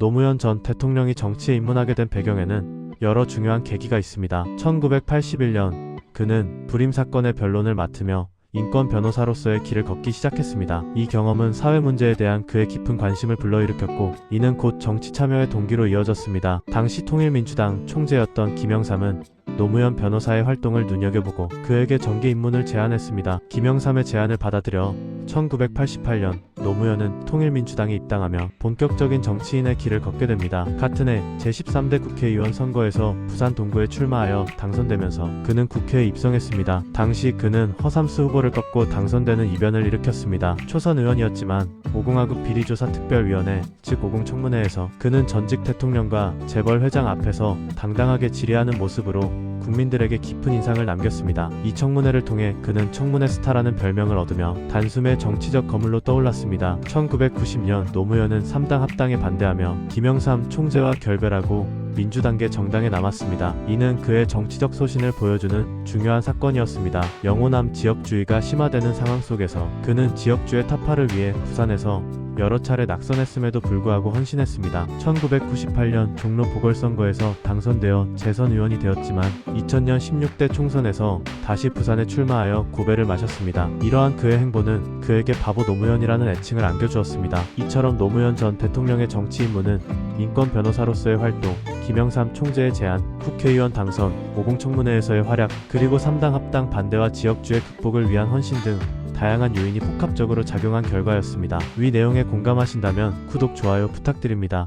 노무현 전 대통령이 정치에 입문하게 된 배경에는 여러 중요한 계기가 있습니다. 1981년 그는 불임 사건의 변론을 맡으며 인권 변호사로서의 길을 걷기 시작했습니다. 이 경험은 사회 문제에 대한 그의 깊은 관심을 불러일으켰고 이는 곧 정치 참여의 동기로 이어졌습니다. 당시 통일민주당 총재였던 김영삼은 노무현 변호사의 활동을 눈여겨보고 그에게 정계 입문을 제안했습니다. 김영삼의 제안을 받아들여 1988년 노무현은 통일민주당에 입당하며 본격적인 정치인의 길을 걷게 됩니다. 같은 해 제13대 국회의원 선거에서 부산 동구에 출마하여 당선되면서 그는 국회에 입성했습니다. 당시 그는 허삼수 후보를 꺾고 당선되는 이변을 일으켰습니다. 초선 의원이었지만 5공화국 비리조사특별위원회 즉 5공청문회에서 그는 전직 대통령과 재벌 회장 앞에서 당당하게 질의하는 모습으로 국민들에게 깊은 인상을 남겼습니다. 이 청문회를 통해 그는 청문회 스타라는 별명을 얻으며 단숨에 정치적 거물로 떠올랐습니다. 1990년 노무현은 3당 합당에 반대하며 김영삼 총재와 결별하고 민주당계 정당에 남았습니다. 이는 그의 정치적 소신을 보여주는 중요한 사건이었습니다. 영호남 지역주의가 심화되는 상황 속에서 그는 지역주의 타파를 위해 부산에서 여러 차례 낙선했음에도 불구하고 헌신했습니다. 1998년 종로 보궐선거에서 당선되어 재선 의원이 되었지만 2000년 16대 총선에서 다시 부산에 출마하여 고배를 마셨습니다. 이러한 그의 행보는 그에게 바보 노무현이라는 애칭을 안겨주었습니다. 이처럼 노무현 전 대통령의 정치 임무는 인권 변호사로서의 활동, 김영삼 총재의 제안, 국회의원 당선, 오공청문회에서의 활약, 그리고 3당 합당 반대와 지역주의 극복을 위한 헌신 등 다양한 요인이 복합적으로 작용한 결과였습니다. 위 내용에 공감하신다면 구독, 좋아요 부탁드립니다.